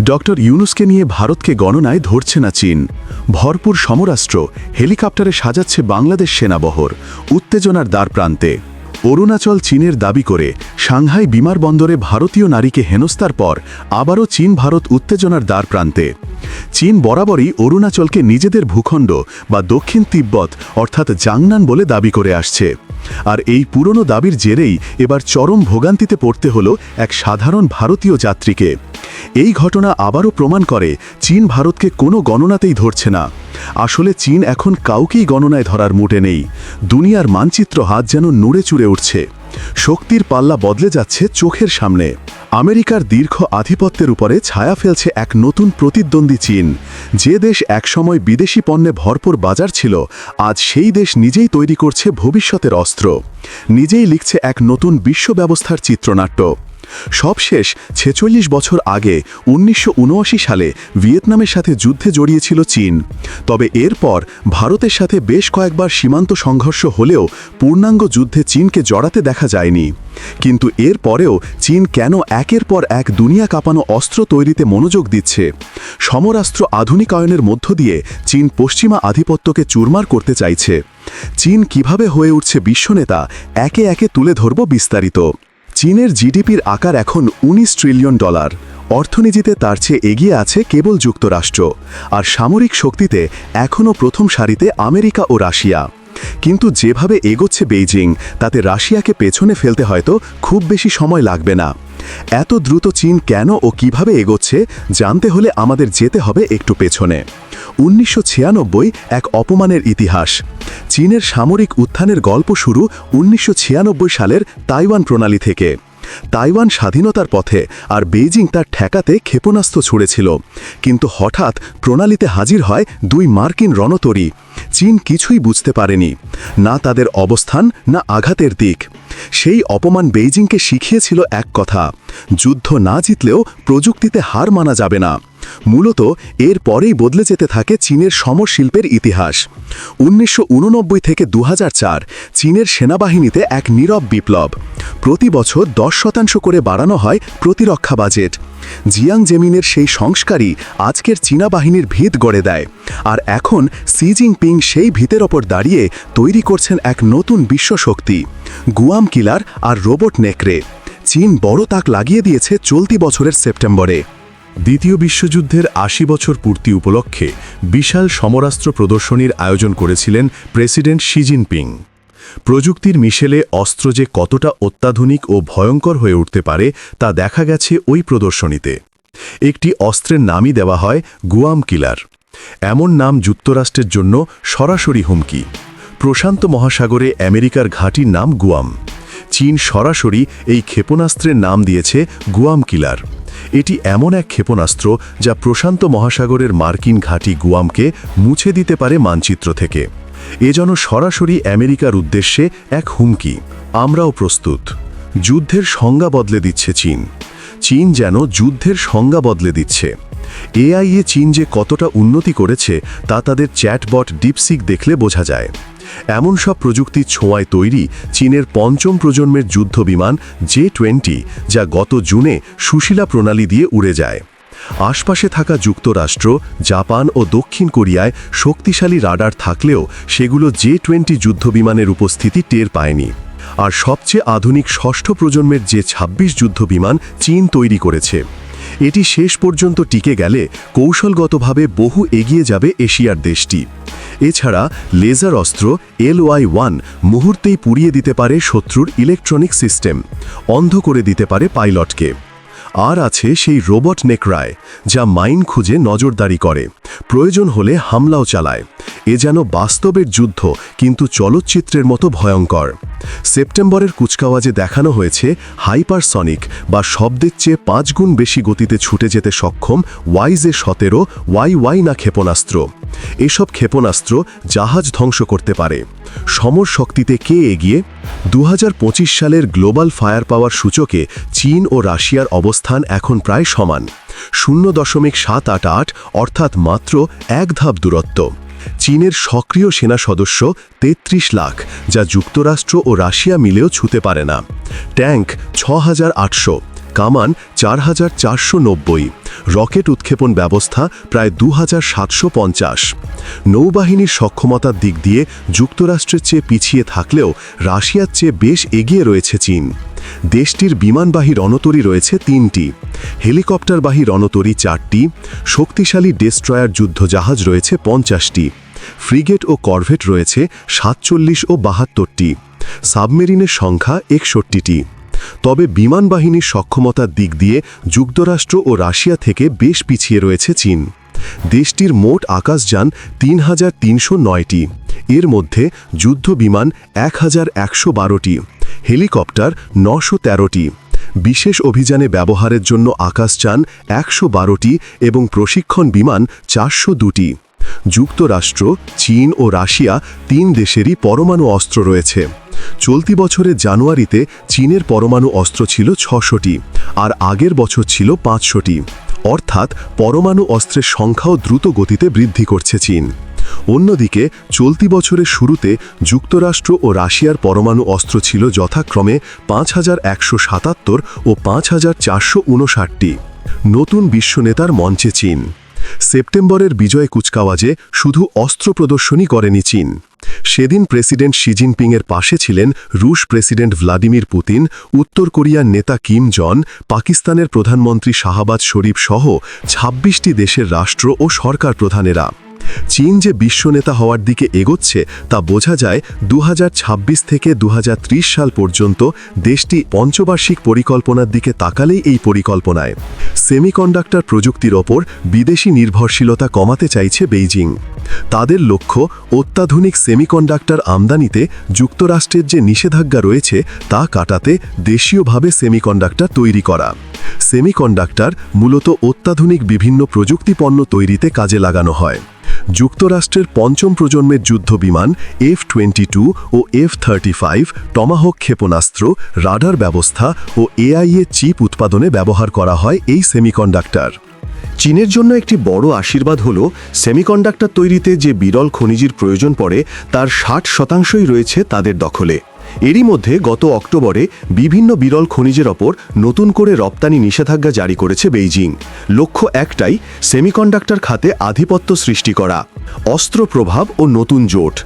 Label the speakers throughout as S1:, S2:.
S1: Doctor ইউনুসকে নিয়ে ভারতকে গণনায় ধরছে না চীন। ভরপুর সমরাষ্ট্র হেলিকপ্টারে সাজাচ্ছে বাংলাদেশ সেনাবহর, উত্তেজনার দ্বার প্রান্তে। অরুণাচল চীনের দাবি করে সাংহাই বিমানবন্দরে ভারতীয় নারীকে হেনস্তার পর আবারও চীন ভারত উত্তেজনার দ্বার প্রান্তে। চীন বরাবরই অরুণাচলকে নিজেদের ভূখণ্ড বা দক্ষিণ তিব্বত অর্থাৎ জাংনান বলে দাবি করে আসছে। আর এই পুরনো দাবির জেরেই এবার চরম ভোগান্তিতে পড়তে হল এক সাধারণ ভারতীয় যাত্রীকে। এই ঘটনা আবারও প্রমাণ করে চীন ভারতকে কোনো গণনাতেই ধরছে না। আসলে চীন এখন কাউকেই গণনায় ধরার মুটে নেই। দুনিয়ার মানচিত্র হাত যেন নুড়ে চুড়ে উঠছে। শক্তির পাল্লা বদলে যাচ্ছে চোখের সামনে। আমেরিকার দীর্ঘ আধিপত্যের উপরে ছায়া ফেলছে এক নতুন প্রতিদ্বন্দ্বী চীন। যে দেশ একসময় বিদেশি পণ্যে ভরপুর বাজার ছিল, আজ সেই দেশ নিজেই তৈরি করছে ভবিষ্যতের অস্ত্র। নিজেই লিখছে এক নতুন বিশ্ব ব্যবস্থার চিত্রনাট্য। সবশেষ ছেচল্লিশ বছর আগে উনিশশো উনআশি সালে ভিয়েতনামের সাথে যুদ্ধে জড়িয়েছিল চীন। তবে এরপর ভারতের সাথে বেশ কয়েকবার সীমান্ত সংঘর্ষ হলেও পূর্ণাঙ্গ যুদ্ধে চীনকে জড়াতে দেখা যায়নি। কিন্তু এর পরেও চীন কেন একের পর এক দুনিয়া কাঁপানো অস্ত্র তৈরিতে মনোযোগ দিচ্ছে? সমরাস্ত্র আধুনিকায়নের মধ্য দিয়ে চীন পশ্চিমা আধিপত্যকে চুরমার করতে চাইছে। চীন কীভাবে হয়ে উঠছে বিশ্বনেতা একে একে তুলে ধরব বিস্তারিত। চীনের জিডিপির আকার এখন ১৯ ট্রিলিয়ন ডলার অর্থনীতিতে তার চেয়ে এগিয়ে আছে কেবল যুক্তরাষ্ট্র, আর সামরিক শক্তিতে এখনও প্রথম সারিতে আমেরিকা ও রাশিয়া। কিন্তু যেভাবে এগোচ্ছে বেইজিং, তাতে রাশিয়াকে পেছনে ফেলতে হয়তো খুব বেশি সময় লাগবে না। এত দ্রুত চীন কেন ও কীভাবে এগোচ্ছে, জানতে হলে আমাদের যেতে হবে একটু পেছনে। উনিশশো এক অপমানের ইতিহাস। চীনের সামরিক উত্থানের গল্প শুরু উনিশশো ছিয়ানব্বই সালের তাইওয়ান প্রণালী থেকে। তাইওয়ান স্বাধীনতার পথে আর বেইজিং তার ঠেকাতে ক্ষেপণাস্ত্র ছুড়েছিল। কিন্তু হঠাৎ প্রণালীতে হাজির হয় দুই মার্কিন রণতরী। চীন কিছুই বুঝতে পারেনি, না তাদের অবস্থান, না আঘাতের দিক। সেই অপমান বেইজিংকে শিখিয়েছিল এক কথা, যুদ্ধ না জিতলেও প্রযুক্তিতে হার মানা যাবে না। মূলত এর পরেই বদলে যেতে থাকে চীনের সমরশিল্পের ইতিহাস। উনিশশো উননব্বই থেকে দু হাজার চার চীনের সেনাবাহিনীতে এক নীরব বিপ্লব। প্রতি বছর দশ শতাংশ করে বাড়ানো হয় প্রতিরক্ষা বাজেট। জিয়াং জেমিনের সেই সংস্কারই আজকের চীনা বাহিনীর ভিত গড়ে দেয়। আর এখন সি জিনপিং সেই ভিতের ওপর দাঁড়িয়ে তৈরি করছেন এক নতুন বিশ্বশক্তি, গুয়াম কিলার আর রোবট নেকড়ে। চীন বড় তাক লাগিয়ে দিয়েছে চলতি বছরের সেপ্টেম্বরে। দ্বিতীয় বিশ্বযুদ্ধের আশি বছর পূর্তি উপলক্ষে বিশাল সমরাস্ত্র প্রদর্শনীর আয়োজন করেছিলেন প্রেসিডেন্ট শি জিনপিং। প্রযুক্তির মিশেলে অস্ত্র যে কতটা অত্যাধুনিক ও ভয়ঙ্কর হয়ে উঠতে পারে তা দেখা গেছে ওই প্রদর্শনীতে। একটি অস্ত্রের নামই দেওয়া হয় গুয়াম কিলার। এমন নাম যুক্তরাষ্ট্রের জন্য সরাসরি হুমকি। প্রশান্ত মহাসাগরে আমেরিকার ঘাঁটির নাম গুয়াম। চীন সরাসরি এই ক্ষেপণাস্ত্রের নাম দিয়েছে গুয়াম কিলার। এটি এমন এক ক্ষেপণাস্ত্র যা প্রশান্ত মহাসাগরের মার্কিন ঘাঁটি গুয়ামকে মুছে দিতে পারে মানচিত্র থেকে। এ যেন সরাসরি আমেরিকার উদ্দেশ্যে এক হুমকি। আমরাও প্রস্তুত। যুদ্ধের সংজ্ঞা বদলে দিচ্ছে চীন। চীন যেন যুদ্ধের সংজ্ঞা বদলে দিচ্ছে। এআইএ চীন যে কতটা উন্নতি করেছে, তা তাদের চ্যাটবট ডিপসিক দেখলে বোঝা যায়। এমন সব প্রযুক্তির ছোঁয়ায় তৈরি চীনের পঞ্চম প্রজন্মের যুদ্ধ বিমান জে টোয়েন্টি যা গত জুনে সুশীলা প্রণালী দিয়ে উড়ে যায়। আশপাশে থাকা যুক্তরাষ্ট্র, জাপান ও দক্ষিণ কোরিয়ায় শক্তিশালী রাডার থাকলেও সেগুলো জে টোয়েন্টি যুদ্ধবিমানের উপস্থিতি টের পায়নি। আর সবচেয়ে আধুনিক ষষ্ঠ প্রজন্মের যে ২৬ যুদ্ধবিমান চীন তৈরি করেছে। এটি শেষ পর্যন্ত টিকে গেলে কৌশলগতভাবে বহু এগিয়ে যাবে এশিয়ার দেশটি। এছাড়া লেজার অস্ত্র এল ওয়াই ওয়ান মুহূর্তেই পুড়িয়ে দিতে পারে শত্রুর ইলেকট্রনিক সিস্টেম, অন্ধ করে দিতে পারে পাইলটকে। আর আছে সেই রোবট নেকরায় যা মাইন খুঁজে নজরদারি করে। প্রয়োজন হলে হামলাও চালায়। এ যেন বাস্তবের যুদ্ধ, কিন্তু চলচ্চিত্রের মতো ভয়ঙ্কর। সেপ্টেম্বরের কুচকাওয়াজে দেখানো হয়েছে হাইপারসনিক বা শব্দের চেয়ে পাঁচ গুণ বেশি গতিতে ছুটে যেতে সক্ষম ওয়াইজে সতেরো, ওয়াই ওয়াই না ক্ষেপণাস্ত্র। এসব ক্ষেপণাস্ত্র জাহাজ ধ্বংস করতে পারে। সমর শক্তিতে কে এগিয়ে? দুহাজার পঁচিশ সালের গ্লোবাল ফায়ার পাওয়ার সূচকে চীন ও রাশিয়ার অবস্থান এখন প্রায় সমান। শূন্য দশমিক সাত আট আট, অর্থাৎ মাত্র এক ধাপ দূরত্ব। চীনের সক্রিয় সেনা সদস্য ৩৩ লাখ, যা যুক্তরাষ্ট্র ও রাশিয়া মিলেও ছুতে পারে না। ট্যাঙ্ক ছ হাজার আটশো। কামান চার হাজার চারশো নব্বই। রকেট উৎক্ষেপণ ব্যবস্থা প্রায় দু হাজার সাতশো পঞ্চাশ। নৌবাহিনীর সক্ষমতার দিক দিয়ে যুক্তরাষ্ট্রের চেয়ে পিছিয়ে থাকলেও রাশিয়ার চেয়ে বেশ এগিয়ে রয়েছে চীন। দেশটির বিমানবাহী রণতরী রয়েছে তিনটি। হেলিকপ্টারবাহী রণতরী চারটি। শক্তিশালী ডেস্ট্রয়ার যুদ্ধজাহাজ রয়েছে পঞ্চাশটি। ফ্রিগেট ও করভেট রয়েছে সাতচল্লিশ ও বাহাত্তরটি। সাবমেরিনের সংখ্যা একষট্টিটি। তবে বিমান বাহিনীর সক্ষমতার দিক দিয়ে যুক্তরাষ্ট্র ও রাশিয়া থেকে বেশ পিছিয়ে রয়েছে চীন। দেশটির মোট আকাশযান তিন হাজার তিনশো নয়টি। এর মধ্যে যুদ্ধ বিমান এক হাজার একশো বারোটি, হেলিকপ্টার নশো তেরোটি। বিশেষ অভিযানে ব্যবহারের জন্য আকাশযান একশো বারোটি এবং প্রশিক্ষণ বিমান চারশো দুটি। যুক্তরাষ্ট্র, চীন ও রাশিয়া তিন দেশেরই পরমাণু অস্ত্র রয়েছে। চলতি বছরের জানুয়ারিতে চীনের পরমাণু অস্ত্র ছিল ছশোটি, আর আগের বছর ছিল পাঁচশোটি। অর্থাৎ পরমাণু অস্ত্রের সংখ্যাও দ্রুত গতিতে বৃদ্ধি করছে চীন। অন্যদিকে, চলতি বছরের শুরুতে যুক্তরাষ্ট্র ও রাশিয়ার পরমাণু অস্ত্র ছিল যথাক্রমে পাঁচ হাজার একশো সাতাত্তর ও পাঁচ হাজার চারশো উনষাটটি। নতুন বিশ্বনেতার মঞ্চে চীন। সেপ্টেম্বরের বিজয় কুচকাওয়াজে শুধু অস্ত্র প্রদর্শনী করেনি চীন। সেদিন প্রেসিডেন্ট শি জিনপিংয়ের পাশে ছিলেন রুশ প্রেসিডেন্ট ভ্লাদিমির পুতিন, উত্তর কোরিয়ার নেতা কিম জন পাকিস্তানের প্রধানমন্ত্রী শাহাবাজ শরীফ সহ ২৬টি দেশের রাষ্ট্র ও সরকার প্রধানেরা। চীন যে বিশ্বনেতা হওয়ার দিকে এগোচ্ছে তা বোঝা যায় দু হাজার ছাব্বিশ থেকে দুহাজার ত্রিশ সাল পর্যন্ত দেশটি পঞ্চবার্ষিক পরিকল্পনার দিকে তাকালেই এই পরিকল্পনায়। সেমিকন্ডাক্টর প্রযুক্তির ওপর বিদেশি নির্ভরশীলতা কমাতে চাইছে বেইজিং। তাদের লক্ষ্য অত্যাধুনিক সেমিকন্ডাক্টর আমদানিতে যুক্তরাষ্ট্রের যে নিষেধাজ্ঞা রয়েছে তা কাটাতে দেশীয়ভাবে সেমিকন্ডাক্টর তৈরি করা। সেমিকন্ডাক্টর মূলত অত্যাধুনিক বিভিন্ন প্রযুক্তিপণ্য তৈরিতে কাজে লাগানো হয়। যুক্তরাষ্ট্রের পঞ্চম প্রজন্মের যুদ্ধ বিমান এফ টোয়েন্টি টু ও এফ থার্টি ফাইভ টমাহক ক্ষেপণাস্ত্র, রাডার ব্যবস্থা ও এআইএ চিপ উৎপাদনে ব্যবহার করা হয় এই সেমিকন্ডাক্টর।
S2: চীনের জন্য একটি বড় আশীর্বাদ হল সেমিকন্ডাক্টর তৈরিতে যে বিরল খনিজির প্রয়োজন পড়ে, তার ষাট শতাংশই রয়েছে তাদের দখলে। এরই মধ্যে গত অক্টোবরে বিভিন্ন বিরল খনিজের ওপর নতুন করে রপ্তানি নিষেধাজ্ঞা জারি করেছে বেইজিং। লক্ষ্য একটাই, সেমিকন্ডাক্টর খাতে আধিপত্য সৃষ্টি করা, অস্ত্র প্রভাব ও নতুন জোট।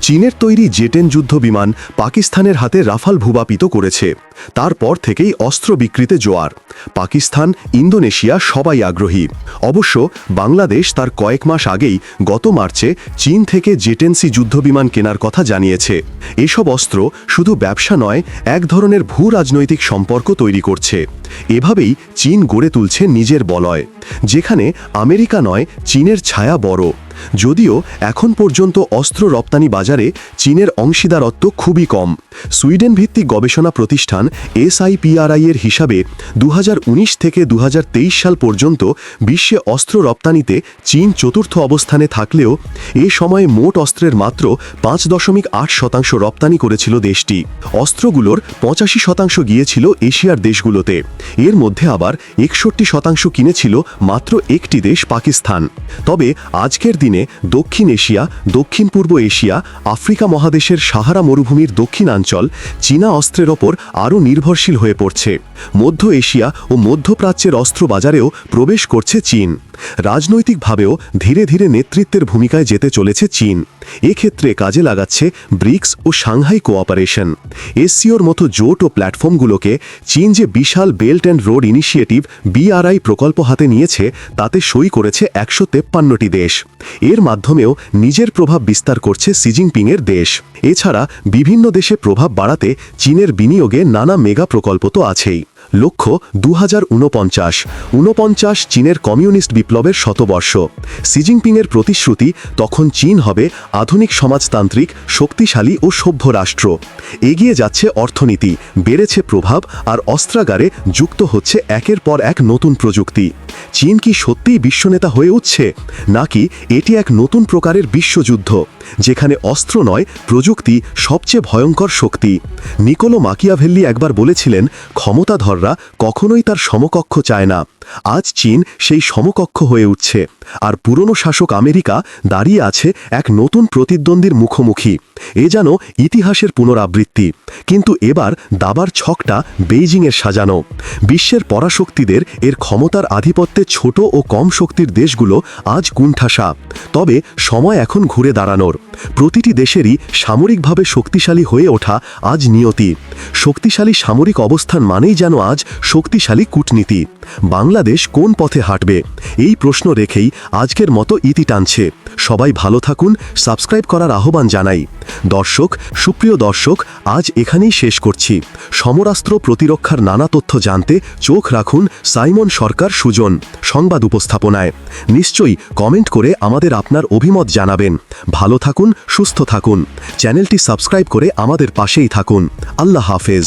S2: চীনের তৈরি জেটেন যুদ্ধ বিমান পাকিস্তানের হাতে রাফাল ভূপাপিত করেছে। তারপর থেকেই অস্ত্র বিক্রিতে জোয়ার। পাকিস্তান, ইন্দোনেশিয়া সবাই আগ্রহী। অবশ্য বাংলাদেশ তার কয়েক মাস আগেই গত মার্চে চীন থেকে জেটেন্সি যুদ্ধবিমান কেনার কথা জানিয়েছে। এসব অস্ত্র শুধু ব্যবসা নয়, এক ধরনের ভূ রাজনৈতিক সম্পর্ক তৈরি করছে। এভাবেই চীন গড়ে তুলছে নিজের বলয়। যেখানে আমেরিকা নয়, চীনের ছায়া বড়। যদিও এখন পর্যন্ত অস্ত্র রপ্তানি বাজারে চীনের অংশীদারত্ব খুবই কম। সুইডেন ভিত্তিক গবেষণা প্রতিষ্ঠান এসআইপিআরআই এর হিসাবে দু হাজার উনিশ থেকে দু হাজার তেইশ সাল পর্যন্ত বিশ্বে অস্ত্র রপ্তানিতে চীন চতুর্থ অবস্থানে থাকলেও এ সময়ে মোট অস্ত্রের মাত্র পাঁচ দশমিক আট শতাংশ রপ্তানি করেছিল দেশটি। অস্ত্রগুলোর পঁচাশি শতাংশ গিয়েছিল এশিয়ার দেশগুলোতে। এর মধ্যে আবার একষট্টি শতাংশ কিনেছিল মাত্র একটি দেশ, পাকিস্তান। তবে আজকের দিনে দক্ষিণ এশিয়া, দক্ষিণ পূর্ব এশিয়া, আফ্রিকা মহাদেশের সাহারা মরুভূমির দক্ষিণাঞ্চল চীনা অস্ত্রের ওপর আরও নির্ভরশীল হয়ে পড়ছে। মধ্য এশিয়া ও মধ্যপ্রাচ্যের অস্ত্র বাজারেও প্রবেশ করছে চীন। রাজনৈতিকভাবেও ধীরে ধীরে নেতৃত্বের ভূমিকায় যেতে চলেছে চীন। এক্ষেত্রে কাজে লাগাচ্ছে ব্রিক্স ও সাংহাই কোঅপারেশন। এসসিওর মতো জোট ও প্ল্যাটফর্মগুলোকে চীন যে বিশাল belt and road initiative BRI প্রকল্প হাতে নিয়েছে, তাতে সই করেছে একশো তেপ্পান্নটি দেশ। এর মাধ্যমেও নিজের প্রভাব বিস্তার করছে সিজিনপিংয়ের দেশ। এছাড়া বিভিন্ন দেশে প্রভাব বাড়াতে চীনের বিনিয়োগে নানা মেগা প্রকল্প তো আছেই। লক্ষ্য দু হাজার ঊনপঞ্চাশ চীনের কমিউনিস্ট বিপ্লবের শতবর্ষ। সি জিনপিংয়ের প্রতিশ্রুতি, তখন চীন হবে আধুনিক সমাজতান্ত্রিক, শক্তিশালী ও সভ্য রাষ্ট্র। এগিয়ে যাচ্ছে অর্থনীতি, বেড়েছে প্রভাব আর অস্ত্রাগারে যুক্ত হচ্ছে একের পর এক নতুন প্রযুক্তি। চীন কি সত্যিই বিশ্বনেতা হয়ে উঠছে? নাকি এটি এক নতুন প্রকারের বিশ্বযুদ্ধ? যেখানে অস্ত্র নয়, প্রযুক্তি সবচেয়ে ভয়ঙ্কর শক্তি। নিকোলো মাকিয়াভেল্লি একবার বলেছিলেন, ক্ষমতাধররা কখনোই তার সমকক্ষ চায় না। আজ চীন সেই সমকক্ষ হয়ে উঠছে। আর পুরনো শাসক আমেরিকা দাঁড়িয়ে আছে এক নতুন প্রতিদ্বন্দ্বীর মুখোমুখি। এ যেন ইতিহাসের পুনরাবৃত্তি। কিন্তু এবার দাবার ছকটা বেইজিংয়ের সাজানো। বিশ্বের পরাশক্তিদের এর ক্ষমতার আধিপত্যে ছোট ও কম শক্তির দেশগুলো আজ কুণ্ঠাসা তবে সময় এখন ঘুরে দাঁড়ানোর। প্রতিটি দেশেরই সামরিকভাবে শক্তিশালী হয়ে ওঠা আজ নিয়তি। শক্তিশালী সামরিক অবস্থান মানেই যেন আজ শক্তিশালী কূটনীতি। বাংলাদেশ কোন পথে হাঁটবে? এই প্রশ্ন রেখেই আজকের মতো ইতি টানছে। সবাই ভালো থাকুন, সাবস্ক্রাইব করার আহ্বান জানাই। দর্শক, সুপ্রিয় দর্শক, আজ এখানেই শেষ করছি। সমরাস্ত্র প্রতিরক্ষার নানা তথ্য জানতে চোখ রাখুন সাইমন সরকার সুজন, সংবাদ উপস্থাপনায়। নিশ্চয়ই কমেন্ট করে আমাদের আপনার অভিমত জানাবেন। ভালো থাকুন, সুস্থ থাকুন। চ্যানেলটি সাবস্ক্রাইব করে আমাদের পাশেই থাকুন। আল্লাহ হাফেজ।